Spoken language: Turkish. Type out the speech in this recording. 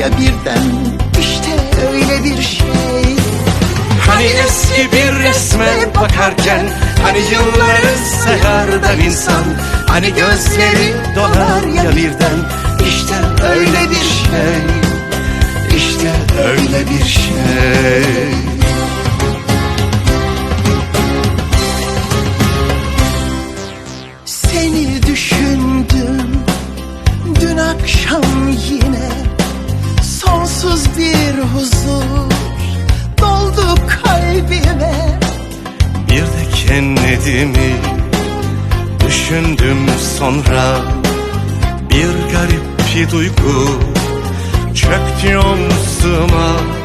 ya birden işte öyle bir şey. Hani eski bir resme bakarken Hani yılları sayar da insan. Hani gözleri dolar ya birden İşte öyle bir şey. İşte öyle bir şey. Seni düşündüm huzur doldu kalbime. Bir de kendimi düşündüm sonra. Bir garip bir duygu çöktü omzuma